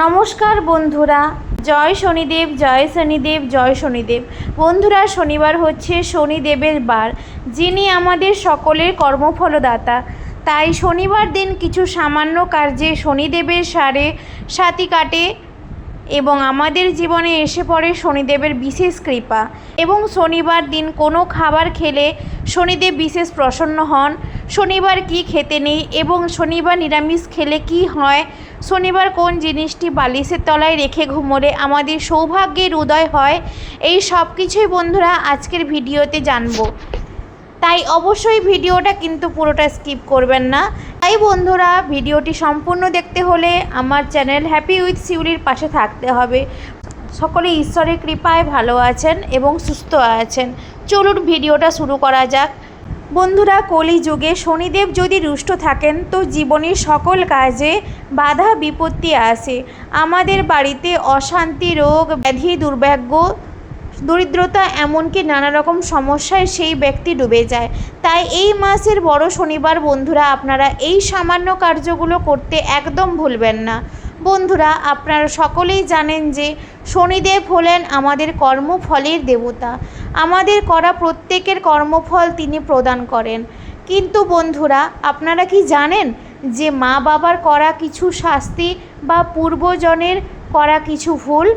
নমস্কার বন্ধুরা। জয় শনিদেব জয় শনিদেব জয় শনিদেব। বন্ধুরা, শনিবার হচ্ছে শনিদেবের বার, যিনি আমাদের সকলের কর্মফলদাতা। তাই শনিবার দিন কিছু সামান্য কার্যে শনিদেবের সারে সাথী কাটে এবং আমাদের জীবনে এসে পড়ে শনিদেবের বিশেষ কৃপা। এবং শনিবার দিন কোনো খাবার খেলে শনিদেব বিশেষ প্রসন্ন হন। শনিবার কি খেতে নেই এবং শনিবার নিরামিষ খেলে কি হয়? শনিবার কোন জিনিসটি বালিশের তলায় রেখে ঘুমোলে আমাদের সৌভাগ্যের উদয় হয়? এই সব কিছুই বন্ধুরা আজকের ভিডিওতে জানব। তাই অবশ্যই ভিডিওটা কিন্তু পুরোটা স্কিপ করবেন না। তাই বন্ধুরা, ভিডিওটি সম্পূর্ণ দেখতে হলে আমার চ্যানেল হ্যাপি উইথ শিউলির পাশে থাকতে হবে। সকলে ঈশ্বরের কৃপায় ভালো আছেন এবং সুস্থ আছেন। চলুন ভিডিওটা শুরু করা যাক। বন্ধুরা কলি যুগে শনিদেব যদি রুষ্ট থাকেন, তো জীবনের সকল কাজে বাধা বিপত্তি আসে। আমাদের বাড়িতে অশান্তি, রোগ, ব্যাধি, দুর্ভাগ্য দরিদ্রতা এমনকি নানা রকম সমস্যায় সেই ব্যক্তি ডুবে যায়। তাই এই মাসের বড় শনিবার বন্ধুরা, আপনারা এই সামান্য কার্যগুলো করতে একদম ভুলবেন না। বন্ধুরা, আপনারা সকলেই জানেন যে শনিদেব হলেন আমাদের কর্মফলের দেবতা। আমাদের করা প্রত্যেকের কর্মফল তিনি প্রদান করেন। কিন্তু বন্ধুরা, আপনারা কি জানেন যে মা বাবার করা কিছু শাস্তি বা পূর্বজনের করা কিছু ভুল?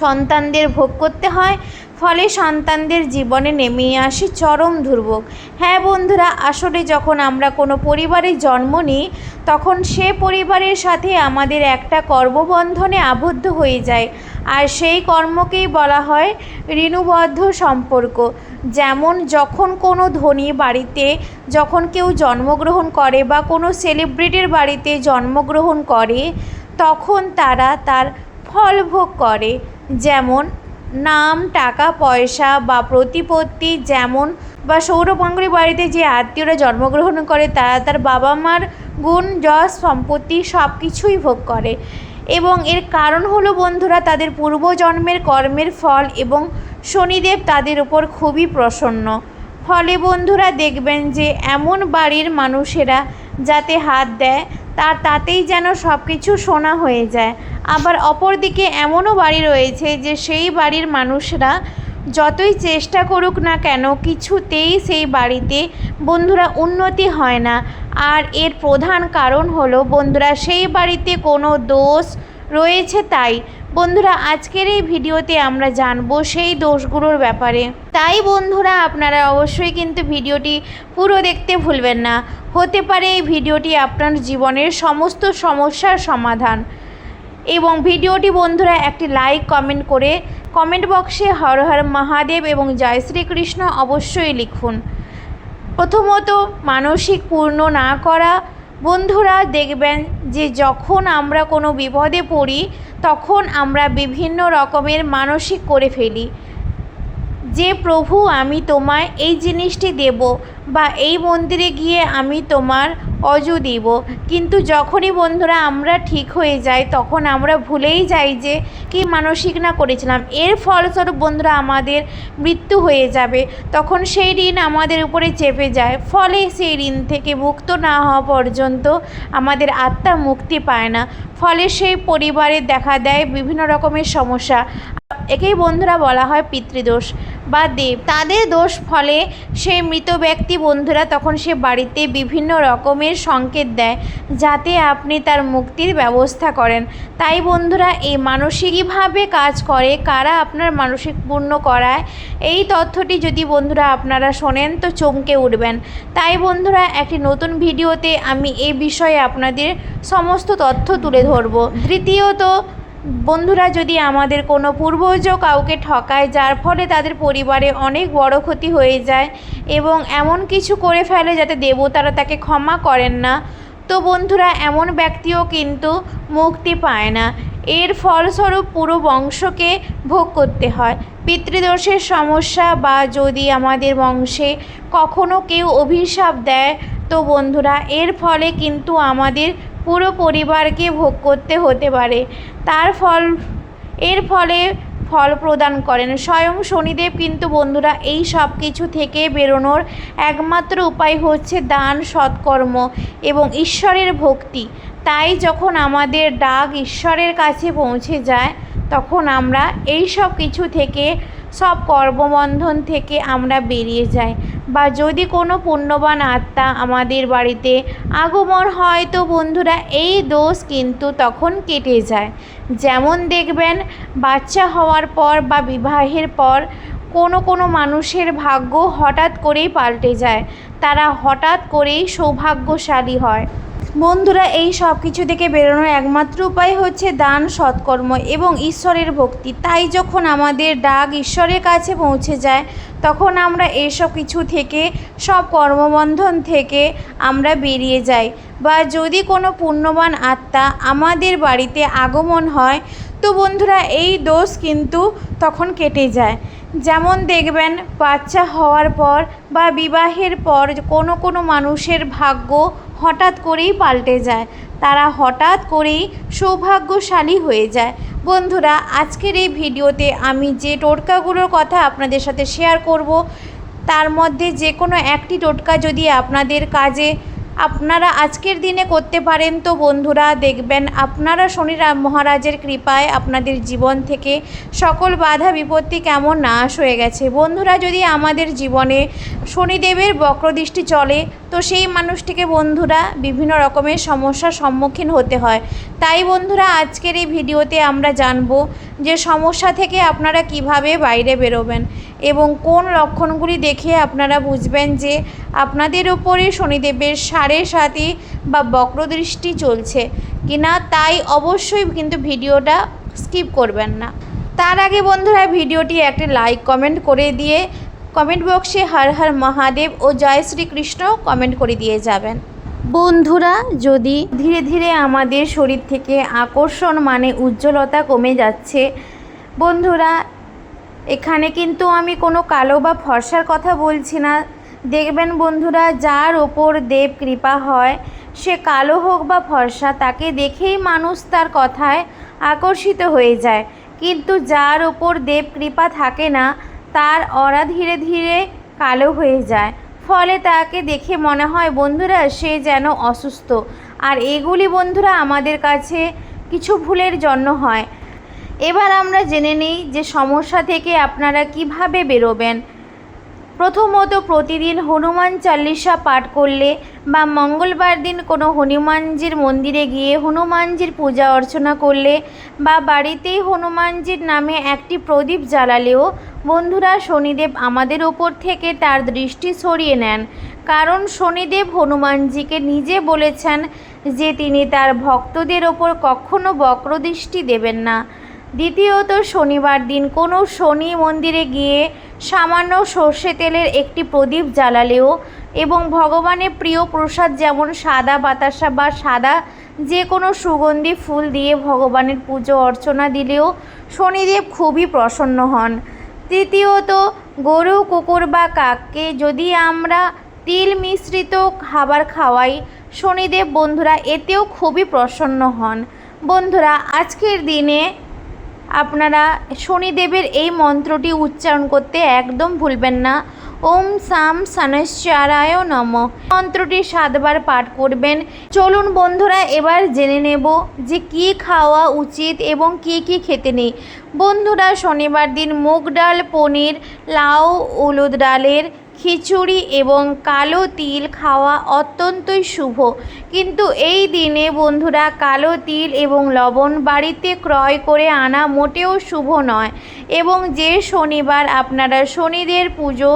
সন্তানদের ভোগ করতে হয়, ফলে সন্তানদের জীবনে নেমে আসে চরম দুর্ভোগ। হ্যাঁ বন্ধুরা, আসলে যখন আমরা কোনো পরিবারে জন্ম নিই, তখন সে পরিবারের সাথে আমাদের একটা কর্মবন্ধনে আবদ্ধ হয়ে যায়। আর সেই কর্মকেই বলা হয় ঋণুবদ্ধ সম্পর্ক। যেমন যখন কোনো ধনী বাড়িতে যখন কেউ জন্মগ্রহণ করে বা কোনো সেলিব্রিটির বাড়িতে জন্মগ্রহণ করে, তখন তারা তার ফল ভোগ করে। যেমন নাম, টাকা, পয়সা বা প্রতিপত্তি যেমন বা সৌরভ গাঙ্গুলি বাড়িতে যে আত্মীয়রা জন্মগ্রহণ করে তারা তার বাবা মার গুণ, যশ, সম্পত্তি সব কিছুই ভোগ করে। এবং এর কারণ হলো বন্ধুরা তাদের পূর্বজন্মের কর্মের ফল এবং শনিদেব তাদের উপর খুবই প্রসন্ন। ফলে বন্ধুরা দেখবেন যে এমন বাড়ির মানুষেরা যাতে হাত দেয় তার তাতেই যেন সব কিছু সোনা হয়ে যায়। আবার অপরদিকে এমনও বাড়ি রয়েছে যে সেই বাড়ির মানুষরা যতই চেষ্টা করুক না কেন কিছুতেই সেই বাড়িতে বন্ধুরা উন্নতি হয় না। আর এর প্রধান কারণ হলো বন্ধুরা, সেই বাড়িতে কোনো দোষ রয়েছে তাই। বন্ধুরা, আজকের এই ভিডিওতে আমরা জানব সেই দোষগুলোর ব্যাপারে। তাই বন্ধুরা, আপনারা অবশ্যই কিন্তু ভিডিওটি পুরো দেখতে ভুলবেন না। হতে পারে এই ভিডিওটি আপনার জীবনের সমস্ত সমস্যার সমাধান। এবং ভিডিওটি বন্ধুরা একটি লাইক, কমেন্ট করে কমেন্ট বক্সে হর হর মহাদেব এবং জয় শ্রীকৃষ্ণ অবশ্যই লিখুন। প্রথমত, মানসিক পূর্ণ না করা। বন্ধুরা, দেখবেন যে যখন আমরা কোনো বিপদে পড়ি, তখন আমরা বিভিন্ন রকমের মানসিক করে ফেলি। যে প্রভু আমি তোমায় এই জিনিসটি দেব বা এই মন্দিরে গিয়ে আমি তোমার অজ দিব। কিন্তু যখনই বন্ধুরা আমরা ঠিক হয়ে যাই, তখন আমরা ভুলেই যাই যে কি মানসিক না করেছিলাম। এর ফলস্বরূপ বন্ধুরা আমাদের মৃত্যু হয়ে যাবে। তখন সেই ঋণ আমাদের উপরে চেপে যায়। ফলে সেই ঋণ থেকে মুক্ত না হওয়া পর্যন্ত আমাদের আত্মা মুক্তি পায় না। ফলে সেই পরিবারে দেখা দেয় বিভিন্ন রকমের সমস্যা। একেই বন্ধুরা বলা হয় পিতৃদোষ। বা দেব। তাদের দোষ ফলে সেই মৃত ব্যক্তি বন্ধুরা তখন সে বাড়িতে বিভিন্ন রকমের সংকেত দেয়, যাতে আপনি তার মুক্তির ব্যবস্থা করেন। তাই বন্ধুরা এই মানসিকভাবে কাজ করে, কারা আপনার মানসিক পূর্ণ করায়, এই তথ্যটি যদি বন্ধুরা আপনারা শোনেন তো চমকে উঠবেন। তাই বন্ধুরা, একটি নতুন ভিডিওতে আমি এই বিষয়ে আপনাদের সমস্ত তথ্য তুলে ধরবো। তৃতীয়ত বন্ধুরা, যদি আমাদের কোনো পূর্বজ কাউকে ঠকায়, যার ফলে তাদের পরিবারে অনেক বড় ক্ষতি হয়ে যায় এবং এমন কিছু করে ফেলে যাতে দেবতারা তাকে ক্ষমা করেন না, তো বন্ধুরা, এমন ব্যক্তিও কিন্তু মুক্তি পায় না। এর ফলস্বরূপ পুরো বংশকে ভোগ করতে হয়। পিতৃদোষের সমস্যা বা যদি আমাদের বংশে কখনো কেউ অভিশাপ দেয়, তো বন্ধুরা, এর ফলে কিন্তু আমাদের পুরো পরিবারকে ভোগ করতে হতে পারে। তার ফল, এর ফলে ফল প্রদান করেন। স্বয়ং শনিদেব কিন্তু বন্ধুরা, এই সব কিছু থেকে বেরোনোর একমাত্র উপায় হচ্ছে দান, সৎকর্ম এবং ঈশ্বরের ভক্তি। তাই যখন আমাদের ডাক ঈশ্বরের কাছে পৌঁছে যায়, তখন আমরা এই সব কিছু থেকে, সব কর্মবন্ধন থেকে আমরা বেরিয়ে যাই। বা যদি কোনো পুণ্যবান আত্মা আমাদের বাড়িতে আগমন হয়, তো বন্ধুরা এই দোষ কিন্তু তখন কেটে যায়। যেমন দেখবেন, বাচ্চা হওয়ার পর বা বিবাহের পর কোনো কোনো মানুষের ভাগ্য হঠাৎ করেই পাল্টে যায়। তারা হঠাৎ করেই সৌভাগ্যশালী হয়। বন্ধুরা, এই সব কিছু থেকে বেরোনোর একমাত্র উপায় হচ্ছে দান, সৎকর্ম এবং ঈশ্বরের ভক্তি। তাই যখন আমাদের ডাক ঈশ্বরের কাছে পৌঁছে যায়, তখন আমরা এইসব কিছু থেকে, সব কর্মবন্ধন থেকে আমরা বেরিয়ে যাই। বা যদি কোনো পুণ্যবান আত্মা আমাদের বাড়িতে আগমন হয় তো বন্ধুরা, এই দোষ কিন্তু তখন কেটে যায়। যেমন দেখবেন, বাচ্চা হওয়ার পর বা বিবাহের পর কোনো কোনো মানুষের ভাগ্য হঠাৎ করেই পাল্টে যায়। তারা হঠাৎ করেই সৌভাগ্যশালী হয়ে যায়। বন্ধুরা, আজকের এই ভিডিওতে আমি যে টোটকাগুলোর কথা আপনাদের সাথে শেয়ার করব, তার মধ্যে যে কোনো একটি টোটকা যদি আপনাদের কাজে আপনারা আজকের দিনে করতে পারেন তো বন্ধুরা, দেখবেন আপনারা শনি মহারাজের কৃপায় আপনাদের জীবন থেকে সকল বাধা বিপত্তি কেমন নাশ হয়ে গেছে। বন্ধুরা, যদি আমাদের জীবনে শনিদেবের বক্রদৃষ্টি চলে, তো সেই মানুষটিকে বন্ধুরা বিভিন্ন রকমের সমস্যার সম্মুখীন হতে হয়। তাই বন্ধুরা, আজকের এই ভিডিওতে আমরা জানব যে সমস্যা থেকে আপনারা কীভাবে বাইরে বেরোবেন এবং কোন লক্ষণগুলি দেখে আপনারা বুঝবেন যে আপনাদের ওপরে শনিদেবের সাড়ে সাতি বা বক্রদৃষ্টি চলছে কিনা তাই অবশ্যই কিন্তু ভিডিওটা স্কিপ করবেন না। তার আগে বন্ধুরা ভিডিওটি একটি লাইক, কমেন্ট করে দিয়ে কমেন্ট বক্সে হর হর মহাদেব ও জয় শ্রীকৃষ্ণ কমেন্ট করে দিয়ে যাবেন। বন্ধুরা, যদি ধীরে ধীরে আমাদের শরীর থেকে আকর্ষণ মানে উজ্জ্বলতা কমে যাচ্ছে, বন্ধুরা, এখানে কিন্তু আমি কোনো কালো বা ফর্সার কথা বলছি না। দেখবেন বন্ধুরা, যার ওপর দেব কৃপা হয়, সে কালো হোক বা ফর্সা, তাকে দেখেই মানুষ তার কথায় আকর্ষিত হয়ে যায়। কিন্তু যার ওপর দেব কৃপা থাকে না, তার অরা ধীরে ধীরে কালো হয়ে যায়। ফলে তাকে দেখে মনে হয় বন্ধুরা সে যেন অসুস্থ। আর এগুলি বন্ধুরা আমাদের কাছে কিছু ভুলের জন্য হয়। এবার আমরা জেনে নিই যে সমস্যা থেকে আপনারা কীভাবে বেরোবেন। প্রথমত প্রতিদিন হনুমান চাল্লিশা পাঠ করলে বা মঙ্গলবার দিন কোনো হনুমানজির মন্দিরে গিয়ে হনুমানজির পূজা অর্চনা করলে বা বাড়িতেই হনুমানজির নামে একটি প্রদীপ জ্বালালেও বন্ধুরা শনিদেব আমাদের ওপর থেকে তার দৃষ্টি সরিয়ে নেন। কারণ শনিদেব হনুমানজিকে নিজে বলেছেন যে তিনি তার ভক্তদের ওপর কখনো বক্রদৃষ্টি দেবেন না। দ্বিতীয়ত শনিবার দিন কোনো শনি মন্দিরে গিয়ে সামান্য সর্ষে তেলের একটি প্রদীপ জ্বালালেও এবং ভগবানের প্রিয় প্রসাদ যেমন সাদা বাতাসা বা সাদা যে কোনো সুগন্ধি ফুল দিয়ে ভগবানের পুজো অর্চনা দিলেও শনিদেব খুবই প্রসন্ন হন। তৃতীয়ত, গরু, কুকুর বা কাককে যদি আমরা তিল মিশ্রিত খাবার খাওয়াই, শনিদেব বন্ধুরা এতেও খুবই প্রসন্ন হন। বন্ধুরা, আজকের দিনে আপনারা শনিদেবের এই মন্ত্রটি উচ্চারণ করতে একদম ভুলবেন না। ওম সাম সানশ্চারায় নম। মন্ত্রটি সাতবার পাঠ করবেন। চলুন বন্ধুরা, এবার জেনে নেব যে কি খাওয়া উচিত এবং কি কি খেতে নেই। বন্ধুরা, শনিবার দিন মুগ ডাল, পনির, লাউ, হলুদ ডালের খিচুড়ি এবং কালো তিল খাওয়া অত্যন্তই শুভ। কিন্তু এই দিনে বন্ধুরা, কালো তিল এবং লবণ বাড়িতে ক্রয় করে আনা মোটেও শুভ নয় এবং যে শনিবার আপনারা শনিদের পুজো,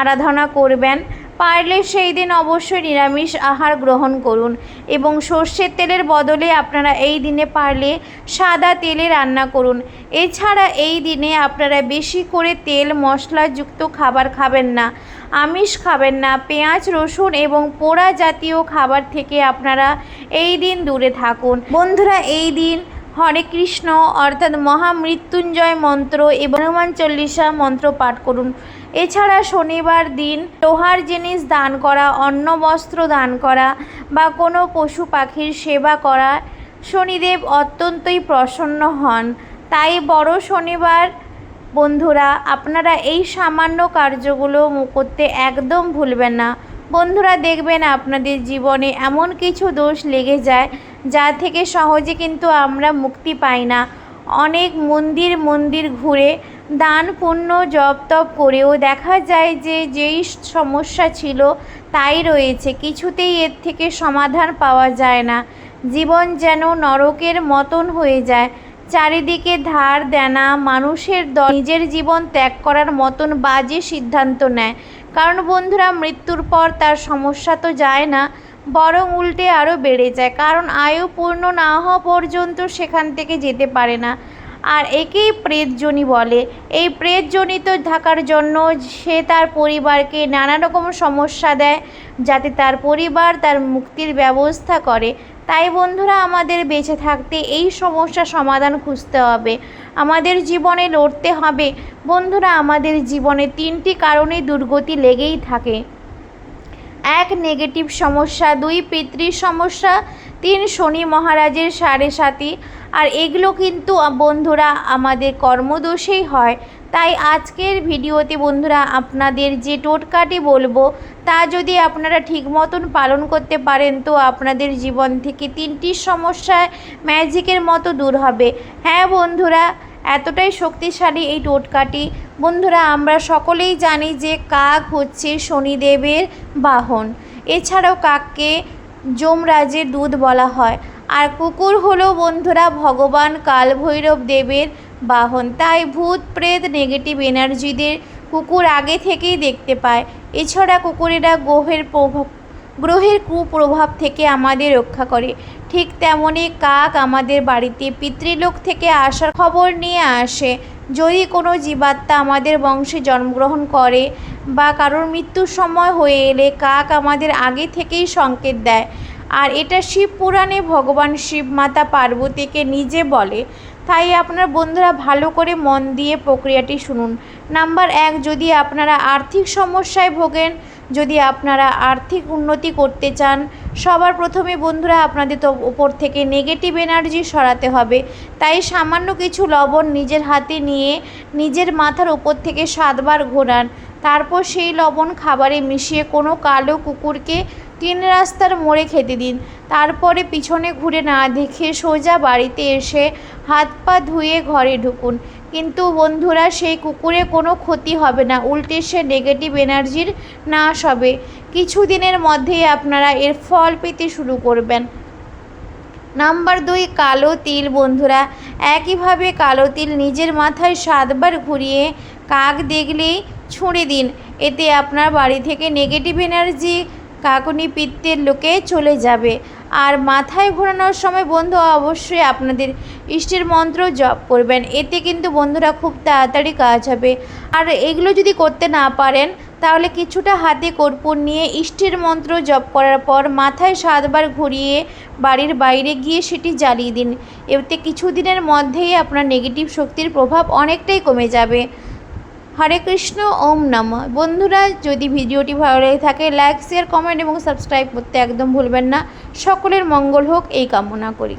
আরাধনা করবেন পারলে সেই দিন অবশ্যই নিরামিষ আহার গ্রহণ করুন এবং সর্ষের তেলের বদলে আপনারা এই দিনে পারলে সাদা তেলে রান্না করুন। এছাড়া এই দিনে আপনারা বেশি করে তেল, মশলাযুক্ত খাবার খাবেন না। আমিষ খাবেন না। পেঁয়াজ, রসুন এবং পোড়া জাতীয় খাবার থেকে আপনারা এই দিন দূরে থাকুন। বন্ধুরা, এই দিন হরে কৃষ্ণ অর্থাৎ মহামৃত্যুঞ্জয় মন্ত্র এবং হনুমান চল্লিশা মন্ত্র পাঠ করুন। এছাড়া শনিবার দিন লোহার জিনিস দান করা, অন্ন বস্ত্র দান করা বা কোনো পশু পাখির সেবা করা শনিদেব অত্যন্তই প্রসন্ন হন। তাই বড় শনিবার, বন্ধুরা, আপনারা এই সামান্য কার্যগুলো করতে একদম ভুলবেন না। বন্ধুরা, দেখবেন আপনাদের জীবনে এমন কিছু দোষ লেগে যায় যা থেকে সহজে কিন্তু আমরা মুক্তি পাই না। অনেক মন্দির মন্দির ঘুরে দান পুণ্য জপ তপ করেও দেখা যায় যে যেই সমস্যা ছিল তাই রয়েছে। কিছুতেই এর থেকে সমাধান পাওয়া যায় না। জীবন যেন নরকের মতন হয়ে যায়। চারিদিকে ধার দেনা, মানুষের দ- নিজের জীবন ত্যাগ করার মতন বাজে সিদ্ধান্ত নেয়। কারণ বন্ধুরা, মৃত্যুর পর তার সমস্যা তো যায় না, বরং উল্টে আরও বেড়ে যায়। কারণ আয়ু পূর্ণ না হওয়া পর্যন্ত সেখান থেকে যেতে পারে না। আর একেই প্রেতজনি বলে। এই প্রেতজনিত থাকার জন্য সে তার পরিবারকে নানা রকম সমস্যা দেয়, যাতে তার পরিবার তার মুক্তির ব্যবস্থা করে। তাই বন্ধুরা, আমাদের বেঁচে থাকতে এই সমস্যার সমাধান খুঁজতে হবে। আমাদের জীবনে লড়তে হবে। বন্ধুরা, আমাদের জীবনে তিনটি কারণে দুর্গতি লেগেই থাকে। এক নেগেটিভ সমস্যা, দুই পিতৃ সমস্যা, তিন শনি মহারাজের সাড়ে সাতি। আর এগুলো কিন্তু বন্ধুরা আমাদের কর্মদোষেই হয়। তাই আজকের ভিডিওতে বন্ধুরা আপনাদের যে টোটকাটি বলব, তা যদি আপনারা ঠিক মতন পালন করতে পারেন, তো আপনাদের জীবন থেকে তিনটি সমস্যায় ম্যাজিকের মতো দূর হবে। হ্যাঁ বন্ধুরা এতটাই শক্তিশালী এই টোটকাটি। বন্ধুরা, আমরা সকলেই জানি যে কাক হচ্ছে শনিদেবের বাহন। এছাড়াও কাককে যমরাজের দুধ বলা হয়। আর কুকুর হলো, বন্ধুরা, ভগবান কালভৈরব দেবের বাহন। তাই ভূত, প্রেত, নেগেটিভ এনার্জিদের কুকুর আগে থেকেই দেখতে পায়। এছাড়া কুকুরেরা গ্রহের গ্রহের কুপ্রভাব থেকে আমাদের রক্ষা করে। ঠিক তেমনই কাক আমাদের বাড়িতে পিতৃলোক থেকে আসার খবর নিয়ে আসে। যদি কোনো জীবাত্মা আমাদের বংশে জন্মগ্রহণ করে বা কারোর মৃত্যুর সময় হয়ে এলে কাক আমাদের আগে থেকেই সংকেত দেয়। আর এটা শিব পুরাণে ভগবান শিব মাতা পার্বতীকে নিজে বলে। তাই আপনার বন্ধুরা ভালো করে মন দিয়ে প্রক্রিয়াটি শুনুন। নাম্বার এক, যদি আপনারা আর্থিক সমস্যায় ভোগেন যদি আপনারা আর্থিক উন্নতি করতে চান, সবার প্রথমে বন্ধুরা আপনাদের তো ওপর থেকে নেগেটিভ এনার্জি সরাতে হবে। তাই সামান্য কিছু লবণ নিজের হাতে নিয়ে নিজের মাথার ওপর থেকে সাতবার ঘোরান। তারপর সেই লবণ খাবারে মিশিয়ে কোনো কালো কুকুরকে তিন রাস্তার মোড়ে খেতে দিন। তারপরে পিছনে ঘুরে না দেখে সোজা বাড়িতে এসে হাত পা ধুয়ে ঘরে ঢুকুন। কিন্তু বন্ধুরা, সেই কুকুরে কোনো ক্ষতি হবে না। উল্টে সে নেগেটিভ এনার্জির নাশ হবে। কিছুদিনের মধ্যেই আপনারা এর ফল পেতে শুরু করবেন। নাম্বার দুই, কালো তিল, বন্ধুরা। একইভাবে কালো তিল নিজের মাথায় সাতবার ঘুরিয়ে কাক দেখলেই ছুঁড়ে দিন। এতে আপনার বাড়ি থেকে নেগেটিভ এনার্জি কাকুনি পিত্তের লোকে চলে যাবে। আর মাথায় ঘোরানোর সময় বন্ধু অবশ্যই আপনাদের ইষ্টের মন্ত্র জপ করবেন। এতে কিন্তু বন্ধুরা খুব তাড়াতাড়ি কাজ হবে। আর এগুলো যদি করতে না পারেন, তাহলে কিছুটা হাতে কর্পূর নিয়ে ইষ্টের মন্ত্র জপ করার পর মাথায় সাতবার ঘুরিয়ে বাড়ির বাইরে গিয়ে সেটি জ্বালিয়ে দিন। এতে কিছুদিনের মধ্যেই আপনার নেগেটিভ শক্তির প্রভাব অনেকটাই কমে যাবে। হরে কৃষ্ণ, ওম নম। বন্ধুরা, যদি ভিডিওটি ভালো লেগে থাকে লাইক শেয়ার কমেন্ট এবং সাবস্ক্রাইব করতে একদম ভুলবেন না। সকলের মঙ্গল হোক, এই কামনা করি।